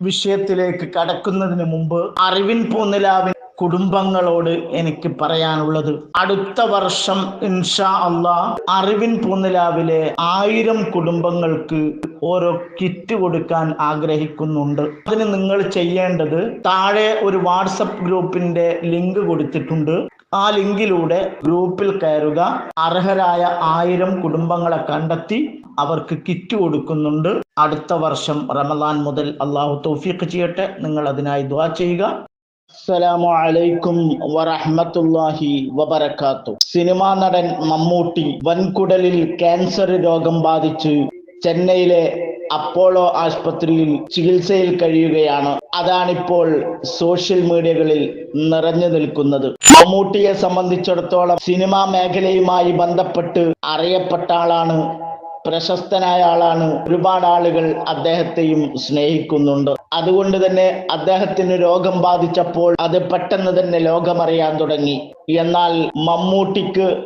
വിഷയത്തിലേക്ക് കടക്കുന്നതിന് മുമ്പ് അറിവിൻ പൂന്നിലാവിൻ കുടുംബങ്ങളോട് എനിക്ക് പറയാനുള്ളത്. അടുത്ത വർഷം ഇൻഷാ അള്ളാ അറിവിൻ പൂന്നിലാവിലെ ആയിരം കുടുംബങ്ങൾക്ക് ഓരോ കിറ്റ് കൊടുക്കാൻ ആഗ്രഹിക്കുന്നുണ്ട്. അതിന് നിങ്ങൾ ചെയ്യേണ്ടത് താഴെ ഒരു വാട്സപ്പ് ഗ്രൂപ്പിന്റെ ലിങ്ക് കൊടുത്തിട്ടുണ്ട്. ആ ലിങ്കിലൂടെ ഗ്രൂപ്പിൽ കയറുക. അർഹരായ ആയിരം കുടുംബങ്ങളെ കണ്ടെത്തി അവർക്ക് കിറ്റ് കൊടുക്കുന്നുണ്ട്. അടുത്ത വർഷം റമദാൻ മുതൽ അള്ളാഹു തൗഫീഖ് ചെയ്യട്ടെ. നിങ്ങൾ അതിനായി ദ്വാ ചെയ്യുക. അസ്സലാമു അലൈക്കും വറഹ്മത്തുള്ളാഹി സിനിമാ നടൻ മമ്മൂട്ടി വൻകുടലിൽ ക്യാൻസർ രോഗം ബാധിച്ച് ചെന്നൈയിലെ അപ്പോളോ ആശുപത്രിയിൽ ചികിത്സയിൽ കഴിയുകയാണ്. അതാണിപ്പോൾ സോഷ്യൽ മീഡിയകളിൽ നിറഞ്ഞു നിൽക്കുന്നത്. മമ്മൂട്ടിയെ സംബന്ധിച്ചിടത്തോളം സിനിമാ മേഖലയുമായി ബന്ധപ്പെട്ട് അറിയപ്പെട്ട ആളാണ് പ്രശസ്തനായ ആളാണ് ഒരുപാട് ആളുകൾ അദ്ദേഹത്തെയും സ്നേഹിക്കുന്നുണ്ട്. അതുകൊണ്ട് തന്നെ അദ്ദേഹത്തിന് രോഗം ബാധിച്ചപ്പോൾ അത് പെട്ടെന്ന് തന്നെ ലോകമറിയാൻ തുടങ്ങി. എന്നാൽ മമ്മൂട്ടിക്ക്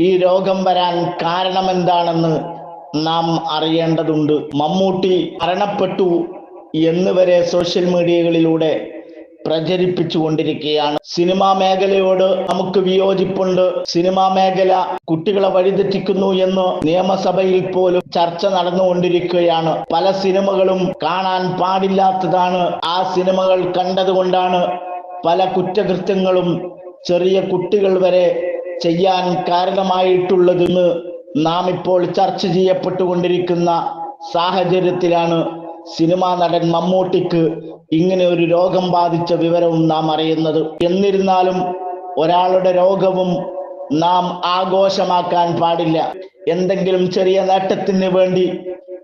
ഈ രോഗം വരാൻ കാരണമെന്താണെന്ന് നാം അറിയേണ്ടതുണ്ട്. മമ്മൂട്ടി മരണപ്പെട്ടു എന്ന് വരെ സോഷ്യൽ മീഡിയകളിലൂടെ പ്രചരിപ്പിച്ചു കൊണ്ടിരിക്കുകയാണ്. സിനിമാ മേഖലയോട് നമുക്ക് വിയോജിപ്പുണ്ട്. സിനിമാ മേഖല കുട്ടികളെ വഴിതെറ്റിക്കുന്നു എന്ന് നിയമസഭയിൽ പോലും ചർച്ച നടന്നുകൊണ്ടിരിക്കുകയാണ് പല സിനിമകളും കാണാൻ പാടില്ലാത്തതാണ് ആ സിനിമകൾ കണ്ടതുകൊണ്ടാണ് പല കുറ്റകൃത്യങ്ങളും ചെറിയ കുട്ടികൾ വരെ ചെയ്യാൻ കാരണമായിട്ടുള്ളതെന്ന് നാം ഇപ്പോൾ ചർച്ച ചെയ്യപ്പെട്ടുകൊണ്ടിരിക്കുന്ന സാഹചര്യത്തിലാണ് സിനിമാ നടൻ മമ്മൂട്ടിക്ക് ഇങ്ങനെ ഒരു രോഗം ബാധിച്ച വിവരവും നാം അറിയുന്നത്. എന്നിരുന്നാലും ഒരാളുടെ രോഗവും നാം ആഘോഷമാക്കാൻ പാടില്ല. എന്തെങ്കിലും ചെറിയ നേട്ടത്തിന് വേണ്ടി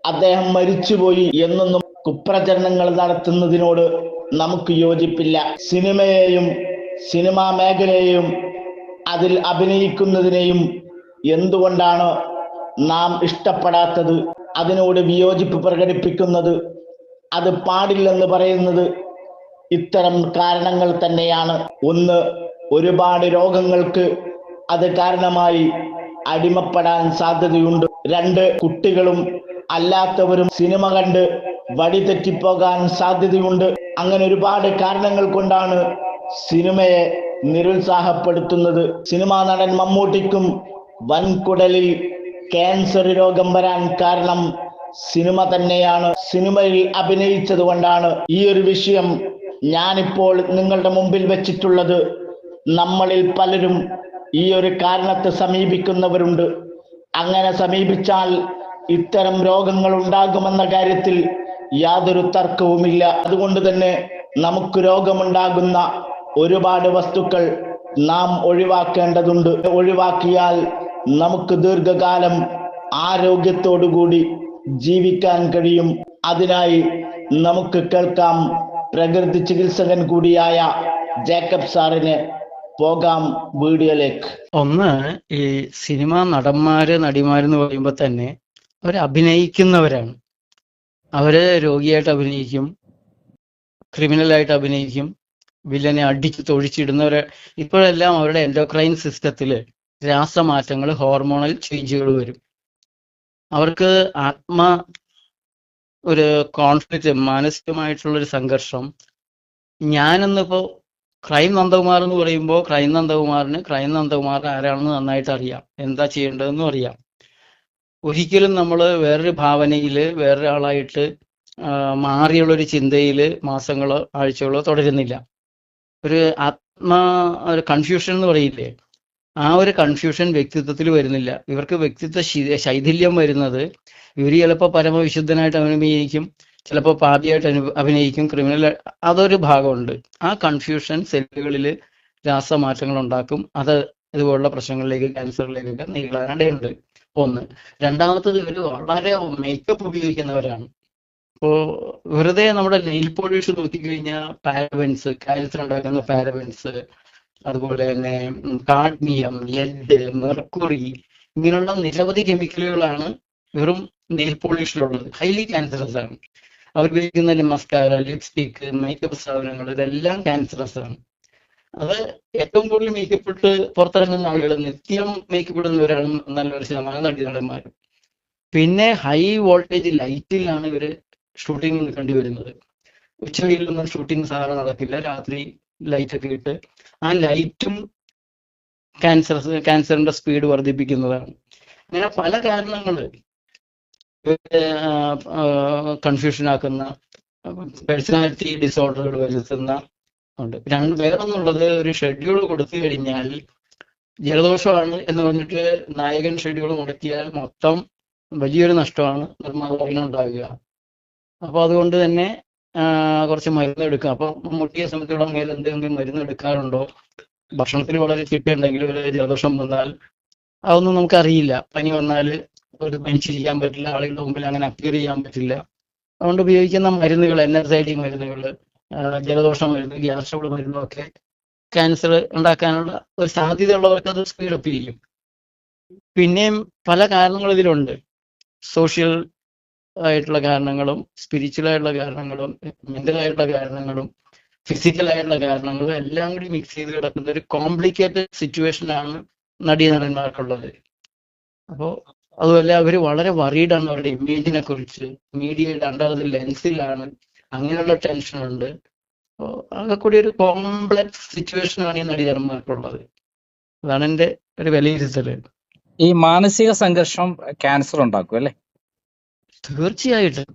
അദ്ദേഹം മരിച്ചുപോയി എന്നൊന്നും കുപ്രചരണങ്ങൾ നടത്തുന്നതിനോട് നമുക്ക് യോജിപ്പില്ല. സിനിമയെയും സിനിമാ മേഖലയെയും അതിൽ അഭിനയിക്കുന്നതിനെയും എന്തുകൊണ്ടാണ് നാം ഇഷ്ടപ്പെടാത്തത്? അതിനോട് വിയോജിപ്പ് പ്രകടിപ്പിക്കുന്നത്? അത് പാടില്ലെന്ന് പറയുന്നത് ഇത്തരം കാരണങ്ങൾ തന്നെയാണ്. ഒന്ന് ഒരുപാട് രോഗങ്ങൾക്ക് അത് കാരണമായി അടിമപ്പെടാൻ സാധ്യതയുണ്ട്. രണ്ട് കുട്ടികളും അല്ലാത്തവരും സിനിമ കണ്ട് വഴിതെറ്റിപ്പോകാൻ സാധ്യതയുണ്ട്. അങ്ങനെ ഒരുപാട് കാരണങ്ങൾ കൊണ്ടാണ് സിനിമയെ നിരുത്സാഹപ്പെടുത്തുന്നത്. സിനിമാ നടൻ മമ്മൂട്ടിക്കും വൻകുടലിൽ ക്യാൻസർ രോഗം വരാൻ കാരണം സിനിമ തന്നെയാണ്. സിനിമയിൽ അഭിനയിച്ചത് കൊണ്ടാണ് ഈ ഒരു വിഷയം ഞാനിപ്പോൾ നിങ്ങളുടെ മുമ്പിൽ വെച്ചിട്ടുള്ളത്. നമ്മളിൽ പലരും ഈ ഒരു കാരണത്തെ സമീപിക്കുന്നവരുണ്ട്. അങ്ങനെ സമീപിച്ചാൽ ഇത്തരം രോഗങ്ങൾ ഉണ്ടാകുമെന്ന കാര്യത്തിൽ യാതൊരു തർക്കവുമില്ല. അതുകൊണ്ട് തന്നെ നമുക്ക് രോഗമുണ്ടാകുന്ന ഒരുപാട് വസ്തുക്കൾ നാം ഒഴിവാക്കേണ്ടതുണ്ട്. ഒഴിവാക്കിയാൽ നമുക്ക് ദീർഘകാലം ആരോഗ്യത്തോടുകൂടി ജീവിക്കാൻ കഴിയും. അതിനായി നമുക്ക് കേൾക്കാം പ്രകൃതി ചികിത്സകൻ കൂടിയായ ജേക്കബ് സാറിന് പോകാം വീഡിയോയിലേക്ക്. ഒന്ന് ഈ സിനിമ നടന്മാര് നടിമാരെന്ന് പറയുമ്പോൾ തന്നെ അവർ അഭിനയിക്കുന്നവരാണ്. അവർ രോഗിയായിട്ട് അഭിനയിക്കും ക്രിമിനലായിട്ട് അഭിനയിക്കും വില്ലനെ അടിച്ച് തൊഴിച്ചിടുന്നവരെ ഇപ്പോഴെല്ലാം അവരുടെ എൻഡോക്രൈൻ സിസ്റ്റത്തിൽ രാസമാറ്റങ്ങൾ ഹോർമോണൽ ചേഞ്ചുകൾ വരും. അവർക്ക് ആത്മ ഒരു കോൺഫ്ലിക്റ്റ് മാനസികമായിട്ടുള്ള ഒരു സംഘർഷം. ഞാനെന്നിപ്പോ ക്രൈം നന്ദകുമാർ എന്ന് പറയുമ്പോൾ ക്രൈം നന്ദകുമാറിന് ക്രൈം നന്ദകുമാർ ആരാണെന്ന് നന്നായിട്ട് അറിയാം. എന്താ ചെയ്യേണ്ടതെന്നും അറിയാം. ഒരിക്കലും നമ്മൾ വേറൊരു ഭാവനയിൽ വേറൊരാളായിട്ട് മാറിയുള്ള ഒരു ചിന്തയിൽ മാസങ്ങളോ ആഴ്ചകളോ തുടരുന്നില്ല. ഒരു ആത്മ ഒരു കൺഫ്യൂഷൻ എന്ന് പറയില്ലേ? ആ ഒരു കൺഫ്യൂഷൻ വ്യക്തിത്വത്തിൽ വരുന്നില്ല. ഇവർക്ക് വ്യക്തിത്വ ശൈഥില്യം വരുന്നത് ഇവർ ചിലപ്പോൾ പരമവിശുദ്ധനായിട്ട് അഭിനയിക്കും ചിലപ്പോൾ പാപിയായിട്ട് അനു അഭിനയിക്കും ക്രിമിനൽ അതൊരു ഭാഗമുണ്ട്. ആ കൺഫ്യൂഷൻ സെല്ലുകളിൽ രാസമാറ്റങ്ങൾ ഉണ്ടാക്കും. അത് ഇതുപോലുള്ള പ്രശ്നങ്ങളിലേക്ക് ക്യാൻസറിലേക്കൊക്കെ നീളാനിടയുണ്ട് ഒന്ന്. രണ്ടാമത്തത് ഇവർ വളരെ മേക്കപ്പ് ഉപയോഗിക്കുന്നവരാണ്. ഇപ്പോൾ വെറുതെ നമ്മുടെ നെയിൽ പോളിഷ് നോക്കിക്കഴിഞ്ഞാൽ പാരബൻസ് ക്യാൻസർ ഉണ്ടാക്കുന്ന പാരബൻസ് അതുപോലെ തന്നെ കാഡ്മിയം ലെഡ് മെർക്കുറി ഇങ്ങനെയുള്ള നിരവധി കെമിക്കലുകളാണ് വെറും നെയിൽ പോളിഷിലുള്ളത്. ഹൈലി ക്യാൻസറസ് ആണ്. അവർ ഉപയോഗിക്കുന്ന മസ്കാര ലിപ്സ്റ്റിക്ക് മേക്കപ്പ് സാധനങ്ങൾ ഇതെല്ലാം ക്യാൻസറസ് ആണ്. അത് ഏറ്റവും കൂടുതൽ മേക്കപ്പ് ഇട്ട് പുറത്തിറങ്ങുന്ന ആളുകൾ നിത്യം മേക്കപ്പ് ഇടുന്നവരാണ് നല്ലൊരു ശതമാനം നടി പിന്നെ ഹൈ വോൾട്ടേജ് ലൈറ്റിലാണ് ഇവർ ഷൂട്ടിംഗ് കണ്ടുവരുന്നത്. ഉച്ചയിലൊന്നും ഷൂട്ടിംഗ് സാധാരണ നടക്കില്ല. രാത്രി ലൈറ്റ് ഒക്കെ ഇട്ട് ആ ലൈറ്റും ക്യാൻസർ ക്യാൻസറിന്റെ സ്പീഡ് വർദ്ധിപ്പിക്കുന്നതാണ്. അങ്ങനെ പല കാരണങ്ങൾ കൺഫ്യൂഷൻ ആക്കുന്ന പേഴ്സണാലിറ്റി ഡിസോർഡറുകൾ വരുത്തുന്ന ഉണ്ട്. രണ്ട് വേറൊന്നുള്ളത് ഒരു ഷെഡ്യൂൾ കൊടുത്തു കഴിഞ്ഞാൽ ജലദോഷമാണ് എന്ന് പറഞ്ഞിട്ട് നായകൻ ഷെഡ്യൂൾ മുടക്കിയാൽ മൊത്തം വലിയൊരു നഷ്ടമാണ് നിർമ്മാതാവിനുണ്ടാവുക. അപ്പൊ അതുകൊണ്ട് തന്നെ കുറച്ച് മരുന്ന് എടുക്കുക അപ്പൊ മമ്മൂട്ടിയെ സംബന്ധിച്ചിടത്തോളം മേൽ എന്തെങ്കിലും മരുന്ന് എടുക്കാറുണ്ടോ? ഭക്ഷണത്തിൽ വളരെ ചിട്ടയുണ്ടെങ്കിൽ ഒരു ജലദോഷം വന്നാൽ അതൊന്നും നമുക്കറിയില്ല. പനി വന്നാൽ ഒരു പനിച്ചിരിക്കാൻ പറ്റില്ല ആളുകളുടെ മുമ്പിൽ അങ്ങനെ അപ്പിയർ ചെയ്യാൻ പറ്റില്ല. അതുകൊണ്ട് ഉപയോഗിക്കുന്ന മരുന്നുകൾ എൻ എസ് ഐ ഡി മരുന്നുകൾ ജലദോഷം മരുന്ന് ഗ്യാസ് ട്രബിൾ മരുന്നൊക്കെ ക്യാൻസർ ഉണ്ടാക്കാനുള്ള ഒരു സാധ്യത ഉള്ളവർക്ക് അത് സ്പീഡ് അപ്പ് ചെയ്യും. പിന്നെയും പല കാരണങ്ങൾ ഇതിലുണ്ട്. സോഷ്യൽ ആയിട്ടുള്ള കാരണങ്ങളും സ്പിരിച്വൽ ആയിട്ടുള്ള കാരണങ്ങളും മെന്റൽ ആയിട്ടുള്ള കാരണങ്ങളും ഫിസിക്കൽ ആയിട്ടുള്ള കാരണങ്ങളും എല്ലാം കൂടി മിക്സ് ചെയ്ത് കിടക്കുന്ന ഒരു കോംപ്ലിക്കേറ്റഡ് സിറ്റുവേഷൻ സിറ്റുവേഷനാണ് നടീനടന്മാർക്കുള്ളത്. അപ്പോൾ അതുപോലെ അവർ വളരെ വറീഡാണ് അവരുടെ ഇമേജിനെ കുറിച്ച്. മീഡിയയുടെ അണ്ടർ ലെൻസിലാണ് അങ്ങനെയുള്ള ടെൻഷൻ ഉണ്ട്. അപ്പോൾ അതൊക്കെ കൂടി ഒരു കോംപ്ലക്സ് സിറ്റുവേഷനാണ് ഈ നടീനടന്മാർക്കുള്ളത്. അതാണ് എന്റെ ഒരു വിലയിരുത്തൽ ഈ മാനസിക സംഘർഷം ക്യാൻസർ ഉണ്ടാക്കും അല്ലേ? തീർച്ചയായിട്ടും.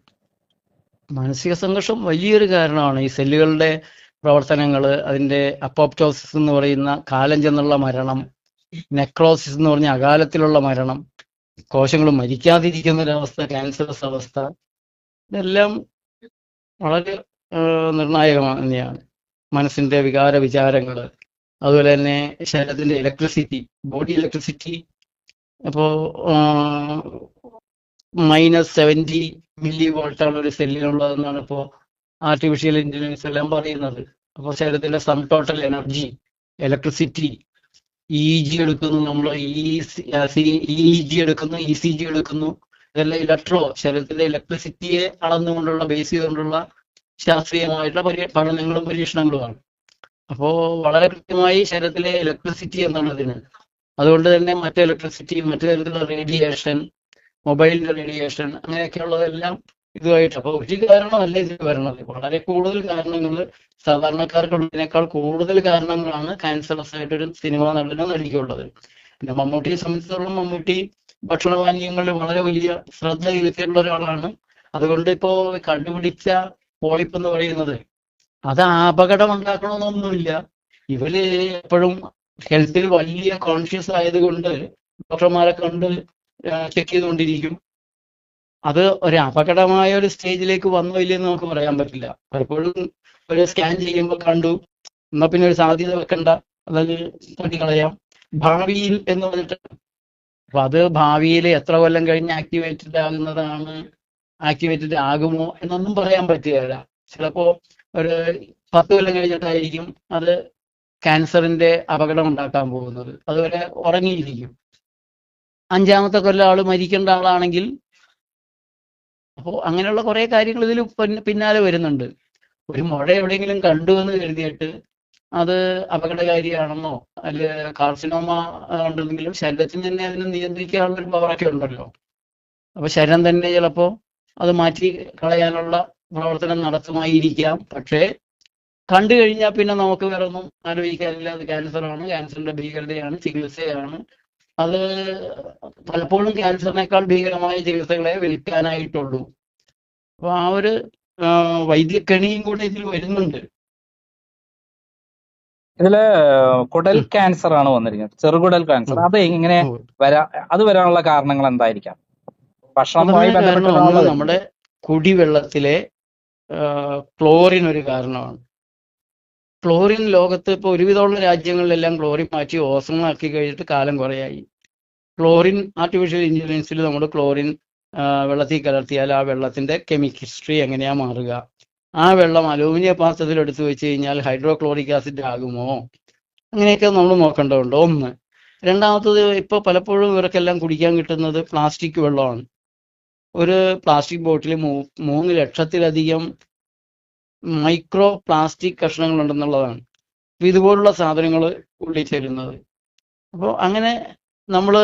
മാനസിക സംഘർഷം വലിയൊരു കാരണമാണ്. ഈ സെല്ലുകളുടെ പ്രവർത്തനങ്ങൾ അതിന്റെ അപ്പോപ്റ്റോസിസ് എന്ന് പറയുന്ന കാലം ചെന്നുള്ള മരണം നെക്രോസിസ് എന്ന് പറഞ്ഞ അകാലത്തിലുള്ള മരണം കോശങ്ങൾ മരിക്കാതിരിക്കുന്ന ഒരവസ്ഥ ക്യാൻസറസ് അവസ്ഥ ഇതെല്ലാം വളരെ നിർണായകമാണ് തന്നെയാണ് മനസ്സിന്റെ വികാര വിചാരങ്ങൾ അതുപോലെ തന്നെ ശരീരത്തിന്റെ ഇലക്ട്രിസിറ്റി ബോഡി ഇലക്ട്രിസിറ്റി അപ്പോ മൈനസ് സെവന്റി മില്ലി വോൾട്ടാണ് ഒരു സെല്ലിനുള്ളതെന്നാണ് ഇപ്പോൾ ആർട്ടിഫിഷ്യൽ ഇന്റലിജൻസ് എല്ലാം പറയുന്നത്. അപ്പോൾ ശരീരത്തിന്റെ sum total energy electricity E G എടുക്കുന്നു നമ്മൾ ഇ ജി എടുക്കുന്നു ഇ സി ജി എടുക്കുന്നു. ഇതെല്ലാം ഇലക്ട്രോ ശരീരത്തിലെ ഇലക്ട്രിസിറ്റിയെ അളന്നുകൊണ്ടുള്ള ബേസ് ചെയ്തുകൊണ്ടുള്ള ശാസ്ത്രീയമായിട്ടുള്ള പരി പഠനങ്ങളും പരീക്ഷണങ്ങളുമാണ്. അപ്പോൾ വളരെ കൃത്യമായി ശരീരത്തിലെ ഇലക്ട്രിസിറ്റി എന്നാണ് അതിന് അതുകൊണ്ട് തന്നെ മറ്റു ഇലക്ട്രിസിറ്റി മറ്റു തരത്തിലുള്ള റേഡിയേഷൻ മൊബൈലിന്റെ റേഡിയേഷൻ അങ്ങനെയൊക്കെയുള്ളതെല്ലാം ഇതുമായിട്ട്. അപ്പൊ ഒരു കാരണമല്ല ഇതിന് വരണത്. വളരെ കൂടുതൽ കാരണങ്ങൾ സാധാരണക്കാർക്കുള്ളതിനേക്കാൾ കൂടുതൽ കാരണങ്ങളാണ് ക്യാൻസറസ് ആയിട്ടൊരു സിനിമ നടനോ നടിക്കുള്ളത്. പിന്നെ മമ്മൂട്ടിയെ സംബന്ധിച്ചിടത്തോളം മമ്മൂട്ടി ഭക്ഷണപാനീയങ്ങളിൽ വളരെ വലിയ ശ്രദ്ധ ചെലുത്തിയിട്ടുള്ള ഒരാളാണ്. അതുകൊണ്ട് ഇപ്പോ കണ്ടുപിടിച്ച പോളിപ്പ് എന്ന് പറയുന്നത് അത് അപകടം ഉണ്ടാക്കണമെന്നൊന്നുമില്ല ഇവർ എപ്പോഴും ഹെൽത്തിൽ വലിയ കോൺഷ്യസ് ആയതുകൊണ്ട് ഡോക്ടർമാരെ കണ്ട് ചെക്ക് ചെയ്തുകൊണ്ടിരിക്കും. അത് ഒരു അപകടമായ ഒരു സ്റ്റേജിലേക്ക് വന്നോ ഇല്ലെന്ന് നമുക്ക് പറയാൻ പറ്റില്ല. പലപ്പോഴും ഒരു സ്കാൻ ചെയ്യുമ്പോൾ കണ്ടു. എന്നാ പിന്നെ ഒരു സാധ്യത വെക്കണ്ട. അതത് തട്ടിക്കളയാം. ഭാവിയിൽ എന്ന് പറഞ്ഞിട്ട് അപ്പൊ അത് ഭാവിയിൽ എത്ര കൊല്ലം കഴിഞ്ഞ് ആക്ടിവേറ്റഡ് ആകുന്നതാണ് ആക്ടിവേറ്റഡ് ആകുമോ എന്നൊന്നും പറയാൻ പറ്റുകയില്ല ചിലപ്പോ ഒരു പത്ത് കൊല്ലം കഴിഞ്ഞിട്ടായിരിക്കും അത് ക്യാൻസറിന്റെ അപകടം ഉണ്ടാക്കാൻ പോകുന്നത്. അതുവരെ ഉറങ്ങിയിരിക്കും. അഞ്ചാമത്തെ കൊല്ലം ആൾ മരിക്കേണ്ട ആളാണെങ്കിൽ അപ്പോൾ അങ്ങനെയുള്ള കുറെ കാര്യങ്ങൾ ഇതിൽ പിന്നാലെ വരുന്നുണ്ട്. ഒരു മുഴ എവിടെയെങ്കിലും കണ്ടു എന്ന് കരുതിയിട്ട് അത് അപകടകാരിയാണെന്നോ അല്ലെ കാർസിനോമ ഉണ്ടെങ്കിലും ശരീരത്തിന് തന്നെ അതിനെ നിയന്ത്രിക്കാനുള്ള ഒരു പവറൊക്കെ ഉണ്ടല്ലോ. അപ്പൊ ശരീരം തന്നെ ചിലപ്പോ അത് മാറ്റി കളയാനുള്ള പ്രവർത്തനം നടത്തുമായിരിക്കാം. പക്ഷേ കണ്ടു കഴിഞ്ഞാൽ പിന്നെ നമുക്ക് വേറെ ഒന്നും ആലോചിക്കാനില്ല. അത് ക്യാൻസറാണ് ക്യാൻസറിന്റെ ഭീകരതയാണ്. ചികിത്സയാണ്. അത് പലപ്പോഴും ക്യാൻസറിനേക്കാൾ ഭീകരമായ ചികിത്സകളെ വിൽക്കാനായിട്ടുള്ളൂ അപ്പൊ ആ ഒരു വൈദ്യക്കണിയും കൂടെ ഇതിൽ വരുന്നുണ്ട്. ഇതിൽ കുടൽ ക്യാൻസർ ആണ് വന്നിരിക്കുന്നത്. ചെറുകുടൽ ക്യാൻസർ. അത് എങ്ങനെ വരാ അത് വരാനുള്ള കാരണങ്ങൾ എന്തായിരിക്കാം? ഭക്ഷണവുമായി നമ്മുടെ കുടിവെള്ളത്തിലെ ക്ലോറിൻ ഒരു കാരണമാണ്. ക്ലോറിൻ ലോകത്ത് ഇപ്പോൾ ഒരുവിധമുള്ള രാജ്യങ്ങളിലെല്ലാം ക്ലോറിൻ മാറ്റി ഓസങ്ങളാക്കി കഴിഞ്ഞിട്ട് കാലം കുറയായി. ക്ലോറിൻ ആർട്ടിഫിഷ്യൽ ഇന്റലിജൻസിൽ നമ്മൾ ക്ലോറിൻ വെള്ളത്തിൽ കലർത്തിയാൽ ആ വെള്ളത്തിന്റെ കെമിസ്ട്രി എങ്ങനെയാ മാറുക? ആ വെള്ളം അലൂമിനിയ പാത്രത്തിൽ എടുത്തു വെച്ച് കഴിഞ്ഞാൽ ഹൈഡ്രോക്ലോറിക് ആസിഡ് ആകുമോ? അങ്ങനെയൊക്കെ നമ്മൾ നോക്കേണ്ടതുണ്ട്. ഒന്ന്. രണ്ടാമത്തത് ഇപ്പോൾ പലപ്പോഴും ഇവർക്കെല്ലാം കുടിക്കാൻ കിട്ടുന്നത് പ്ലാസ്റ്റിക് വെള്ളമാണ്. ഒരു പ്ലാസ്റ്റിക് ബോട്ടിൽ മൂന്ന് ലക്ഷത്തിലധികം മൈക്രോ പ്ലാസ്റ്റിക് കഷ്ണങ്ങൾ ഉണ്ടെന്നുള്ളതാണ് അപ്പൊ ഇതുപോലുള്ള സാധനങ്ങൾ ഉള്ളിൽ ചേരുന്നത് അപ്പോൾ അങ്ങനെ നമ്മൾ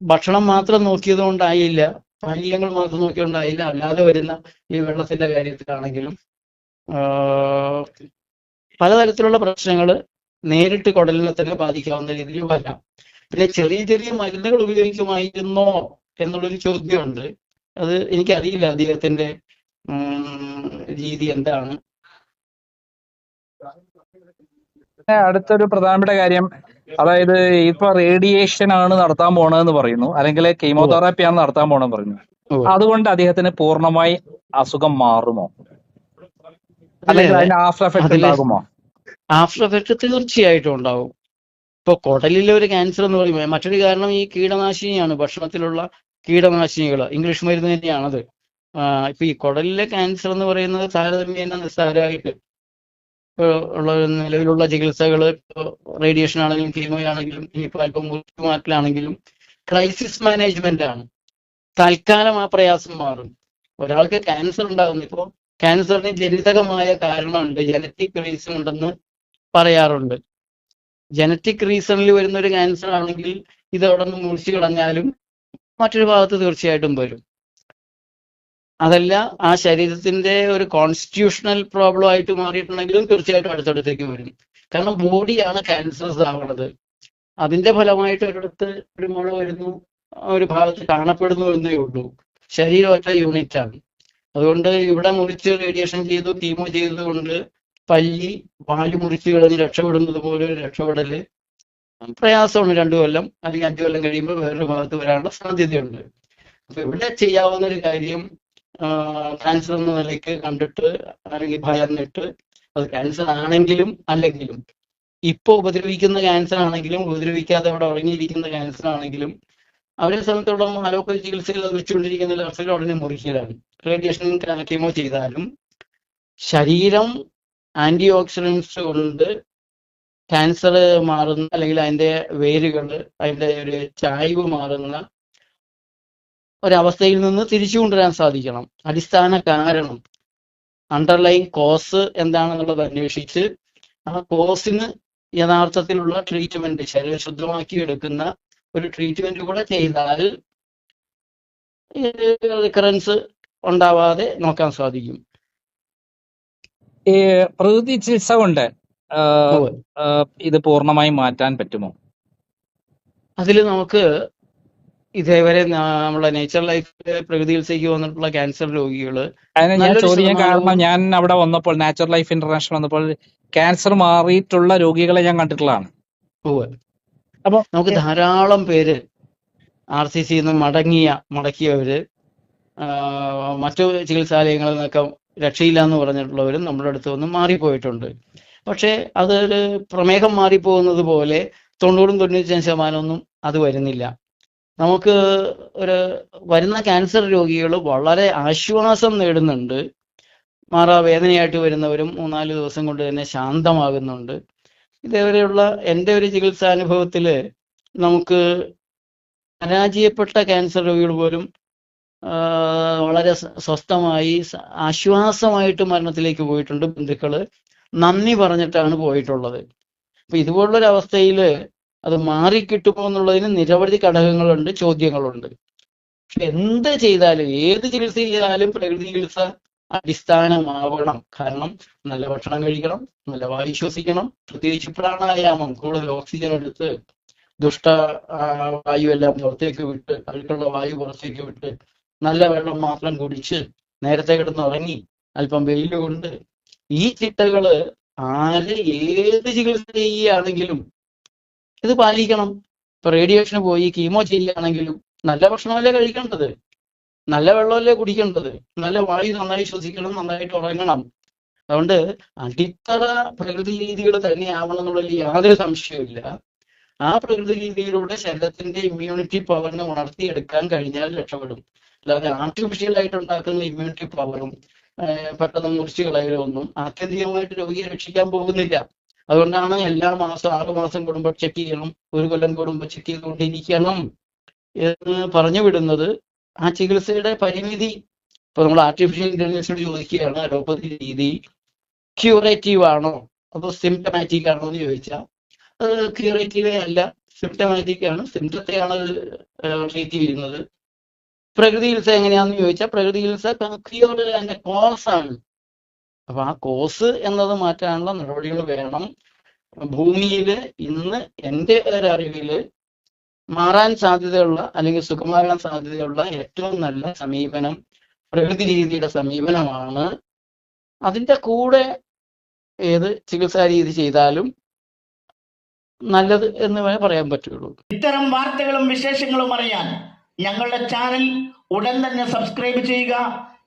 ഭക്ഷണം മാത്രം നോക്കിയത് കൊണ്ടായില്ല പാനീയങ്ങൾ മാത്രം നോക്കിയതുകൊണ്ടായില്ല അല്ലാതെ വരുന്ന ഈ വെള്ളത്തിന്റെ കാര്യത്തിലാണെങ്കിലും പലതരത്തിലുള്ള പ്രശ്നങ്ങൾ നേരിട്ട് കുടലിനെ തന്നെ ബാധിക്കാവുന്ന രീതിയിൽ വരാം പിന്നെ ചെറിയ ചെറിയ മരുന്നുകൾ ഉപയോഗിക്കുമായിരുന്നോ എന്നുള്ളൊരു ചോദ്യമുണ്ട്. അത് എനിക്കറിയില്ല അദ്ദേഹത്തിന്റെ രീതി എന്താണ്? അടുത്തൊരു പ്രധാനപ്പെട്ട കാര്യം അതായത് ഇപ്പൊ റേഡിയേഷൻ ആണ് നടത്താൻ പോണതെന്ന് പറയുന്നു. അല്ലെങ്കിൽ കീമോതെറാപ്പി ആണ് നടത്താൻ പോണെന്ന് പറയുന്നു. അതുകൊണ്ട് അദ്ദേഹത്തിന് പൂർണമായി അസുഖം മാറുമോ? അല്ലെങ്കിൽ അതിന് ആഫ്റ്റർ എഫക്ട് ഉണ്ടാകുമോ? ആഫ്റ്റർ എഫക്ട് തീർച്ചയായിട്ടും ഉണ്ടാവും. ഇപ്പൊ കുടലിലെ ഒരു ക്യാൻസർ എന്ന് പറയുമ്പോൾ മറ്റൊരു കാരണം ഈ കീടനാശിനിയാണ്. ഭക്ഷണത്തിലുള്ള കീടനാശിനികൾ ഇംഗ്ലീഷ് മരുന്ന് തന്നെയാണത്. ഇപ്പൊ ഈ കുടലിലെ ക്യാൻസർ എന്ന് പറയുന്നത് താരതമ്യേന നിസ്സാരമായിട്ട് ഉള്ള നിലവിലുള്ള ചികിത്സകൾ റേഡിയേഷൻ ആണെങ്കിലും കീമോ ആണെങ്കിലും ഇനിയിപ്പോ അല്പം മാറ്റലാണെങ്കിലും ക്രൈസിസ് മാനേജ്മെന്റ് ആണ്. തൽക്കാലം ആ പ്രയാസം മാറും. ഒരാൾക്ക് ക്യാൻസർ ഉണ്ടാകുന്നു. ഇപ്പോ ക്യാൻസറിന് ജനിതകമായ കാരണമുണ്ട്. ജനറ്റിക് റീസൺ ഉണ്ടെന്ന് പറയാറുണ്ട്. ജനറ്റിക് റീസണിൽ വരുന്ന ഒരു ക്യാൻസർ ആണെങ്കിൽ ഇത് അവിടെ നിന്ന് മുറിച്ചു കളഞ്ഞാലും മറ്റൊരു ഭാഗത്ത് തീർച്ചയായിട്ടും വരും. അതല്ല ആ ശരീരത്തിന്റെ ഒരു കോൺസ്റ്റിറ്റ്യൂഷണൽ പ്രോബ്ലം ആയിട്ട് മാറിയിട്ടുണ്ടെങ്കിലും തീർച്ചയായിട്ടും അടുത്തടുത്തേക്ക് വരും. കാരണം ബോഡിയാണ് ക്യാൻസേഴ്സ് ആവുന്നത്. അതിന്റെ ഫലമായിട്ട് ഒരിടത്ത് ഒരു മുഴ വരുന്നു ഒരു ഭാഗത്ത് കാണപ്പെടുന്നു എന്നേ ഉള്ളൂ. ശരീരം ഒറ്റ യൂണിറ്റ് ആണ്. അതുകൊണ്ട് ഇവിടെ മുറിച്ച് റേഡിയേഷൻ ചെയ്തു കീമോ ചെയ്തതുകൊണ്ട് പല്ലി വാൽ മുറിച്ച് കളഞ്ഞ് രക്ഷപ്പെടുന്നത് പോലെ ഒരു രക്ഷപ്പെടൽ പ്രയാസമാണ് രണ്ടു കൊല്ലം അല്ലെങ്കിൽ അഞ്ചു കൊല്ലം കഴിയുമ്പോൾ വേറൊരു ഭാഗത്ത് വരാനുള്ള സാധ്യതയുണ്ട്. അപ്പൊ ഇവിടെ ചെയ്യാവുന്ന ഒരു കാര്യം ക്യാൻസർ എന്ന നിലയ്ക്ക് കണ്ടിട്ട് അല്ലെങ്കിൽ ഭയന്നിട്ട് അത് ക്യാൻസർ ആണെങ്കിലും അല്ലെങ്കിലും ഇപ്പൊ ഉപദ്രവിക്കുന്ന ക്യാൻസർ ആണെങ്കിലും ഉപദ്രവിക്കാതെ അവിടെ ഉറങ്ങിയിരിക്കുന്ന ക്യാൻസർ ആണെങ്കിലും അവരെ സംബന്ധിച്ചിടത്തോളം അലോപ്പതി ചികിത്സയിൽ വെച്ചുകൊണ്ടിരിക്കുന്ന ലക്ഷ്യത്തിൽ ഉടനെ മുറിക്കലാണ്. റേഡിയേഷൻ കീമോ ചെയ്താലും ശരീരം ആന്റി ഓക്സിഡൻസ് കൊണ്ട് ക്യാൻസർ മാറുന്ന അല്ലെങ്കിൽ അതിന്റെ വേരുകൾ അതിന്റെ ഒരു ചായ്വ് മാറുന്ന ഒരവസ്ഥയിൽ നിന്ന് തിരിച്ചു കൊണ്ടുവരാൻ സാധിക്കണം. അടിസ്ഥാന കാരണം അണ്ടർലൈൻ കോസ് എന്താണെന്നുള്ളത് അന്വേഷിച്ച് ആ കോസിന് യഥാർത്ഥത്തിലുള്ള ട്രീറ്റ്മെന്റ് ശരീരം ശുദ്ധമാക്കി എടുക്കുന്ന ഒരു ട്രീറ്റ്മെന്റ് കൂടെ ചെയ്താൽ റിക്കറൻസ് ഉണ്ടാവാതെ നോക്കാൻ സാധിക്കും. ഈ പ്രകൃതി ചികിത്സ കൊണ്ട് ഇത് പൂർണമായും മാറ്റാൻ പറ്റുമോ? അതിൽ നമുക്ക് ഇതേവരെ നമ്മളെ നേച്ചർ ലൈഫ് പ്രകൃതി ചികിത്സയ്ക്ക് വന്നിട്ടുള്ള ക്യാൻസർ രോഗികൾ ഞാൻ ചോദിക്കാൻ കാരണം ഞാൻ അവിടെ വന്നപ്പോൾ നാച്ചുറൽ ലൈഫ് ഇന്റർനാഷണൽ വന്നപ്പോൾ ക്യാൻസർ മാറിയിട്ടുള്ള രോഗികളെ ഞാൻ കണ്ടിട്ടുള്ളതാണ്. അപ്പൊ നമുക്ക് ധാരാളം പേര് ആർ സി സിയിൽ നിന്ന് മടങ്ങിയ മടക്കിയവര് മറ്റു ചികിത്സാലയങ്ങളിൽ നിന്നൊക്കെ രക്ഷയില്ല എന്ന് പറഞ്ഞിട്ടുള്ളവരും നമ്മുടെ അടുത്ത് വന്ന് മാറിപ്പോയിട്ടുണ്ട്. പക്ഷേ അതൊരു പ്രമേഹം മാറിപ്പോകുന്നത് പോലെ തൊണ്ണൂറും തൊണ്ണൂറ്റഞ്ച് ശതമാനമൊന്നും അത് വരുന്നില്ല. നമുക്ക് ഒരു വരുന്ന ക്യാൻസർ രോഗികൾ വളരെ ആശ്വാസം നേടുന്നുണ്ട്. മാറാ വേദനയായിട്ട് വരുന്നവരും മൂന്നാൽ ദിവസം കൊണ്ട് തന്നെ ശാന്തമാകുന്നുണ്ട്. ഇതേവരെയുള്ള എന്റെ ഒരു ചികിത്സാനുഭവത്തിൽ നമുക്ക് പരാജയപ്പെട്ട ക്യാൻസർ രോഗികൾ പോലും വളരെ സ്വസ്ഥമായി ആശ്വാസമായിട്ട് മരണത്തിലേക്ക് പോയിട്ടുണ്ട് ബന്ധുക്കൾ. നന്ദി പറഞ്ഞിട്ടാണ് പോയിട്ടുള്ളത്. അപ്പൊ ഇതുപോലുള്ളൊരു അവസ്ഥയിൽ അത് മാറിക്കിട്ടുമോ എന്നുള്ളതിന് നിരവധി ഘടകങ്ങളുണ്ട് ചോദ്യങ്ങളുണ്ട്. പക്ഷെ എന്ത് ചെയ്താലും ഏത് ചികിത്സ ചെയ്താലും പ്രകൃതി ചികിത്സ അടിസ്ഥാനമാവണം. കാരണം നല്ല ഭക്ഷണം കഴിക്കണം നല്ല വായു ശ്വസിക്കണം. പ്രത്യേകിച്ച് പ്രാണായാമം കൂടുതൽ ഓക്സിജൻ എടുത്ത് ദുഷ്ട വായു എല്ലാം പുറത്തേക്ക് വിട്ട് അഴുക്കുള്ള വായു പുറത്തേക്ക് വിട്ട് നല്ല വെള്ളം മാത്രം കുടിച്ച് നേരത്തെ കിടന്ന് ഉറങ്ങി അല്പം വെയിൽ കൊണ്ട് ഈ ചിട്ടകൾ ആര് ഏത് ചികിത്സ ചെയ്യുകയാണെങ്കിലും ഇത് പാലിക്കണം. ഇപ്പൊ റേഡിയേഷന് പോയി കീമോ ചെയ്യുകയാണെങ്കിലും നല്ല ഭക്ഷണമല്ലേ കഴിക്കേണ്ടത്? നല്ല വെള്ളമല്ലേ കുടിക്കേണ്ടത്? നല്ല വായു നന്നായി ശ്വസിക്കണം നന്നായിട്ട് ഉറങ്ങണം. അതുകൊണ്ട് അടിത്തറ പ്രകൃതി രീതികൾ തന്നെയാവണം എന്നുള്ളതിൽ യാതൊരു സംശയമില്ല ആ പ്രകൃതി രീതിയിലൂടെ ശരീരത്തിന്റെ ഇമ്മ്യൂണിറ്റി പവറിനെ ഉണർത്തിയെടുക്കാൻ കഴിഞ്ഞാൽ രക്ഷപ്പെടും. അല്ലാതെ ആർട്ടിഫിഷ്യൽ ആയിട്ട് ഉണ്ടാക്കുന്ന ഇമ്മ്യൂണിറ്റി പവറും പെട്ടെന്ന് മുറിച്ചു കളയലൊന്നും ആത്യന്തികമായിട്ട് രോഗിയെ രക്ഷിക്കാൻ പോകുന്നില്ല. അതുകൊണ്ടാണ് എല്ലാ മാസം ആറു മാസം കൂടുമ്പോൾ ചെക്ക് ചെയ്യണം. ഒരു കൊല്ലം കൂടുമ്പോൾ ചെക്ക് ചെയ്തുകൊണ്ടിരിക്കണം എന്ന് പറഞ്ഞു വിടുന്നത് ആ ചികിത്സയുടെ പരിമിതി. ഇപ്പൊ നമ്മൾ ആർട്ടിഫിഷ്യൽ ഇന്റലിജൻസിനോട് ചോദിക്കുകയാണ് അലോപ്പതി രീതി ക്യൂറേറ്റീവ് ആണോ അതോ സിംറ്റമാറ്റിക് ആണോ എന്ന് ചോദിച്ചാൽ അത് ക്യൂറേറ്റീവേ അല്ല സിംറ്റമാറ്റിക് ആണ്. സിംറ്റത്തെയാണ് ട്രീറ്റ് ചെയ്യുന്നത്. പ്രകൃതി ചികിത്സ എങ്ങനെയാണെന്ന് ചോദിച്ചാൽ പ്രകൃതി ചികിത്സ ക്യൂർ അതിന്റെ കോസ് ആണ്. അപ്പൊ ആ കോസ് എന്നത് മാറ്റാനുള്ള നടപടികൾ വേണം. ഭൂമിയിൽ ഇന്ന് എന്റെ ഒരറിവിൽ മാറാൻ സാധ്യതയുള്ള അല്ലെങ്കിൽ സുഖമാകാൻ സാധ്യതയുള്ള ഏറ്റവും നല്ല സമീപനം പ്രകൃതി രീതിയുടെ സമീപനമാണ്. അതിന്റെ കൂടെ ഏത് ചികിത്സാ രീതി ചെയ്താലും നല്ലത് എന്ന് പറയാൻ പറ്റുള്ളൂ. ഇത്തരം വാർത്തകളും വിശേഷങ്ങളും അറിയാൻ ഞങ്ങളുടെ ചാനൽ ഉടൻ തന്നെ സബ്സ്ക്രൈബ് ചെയ്യുക.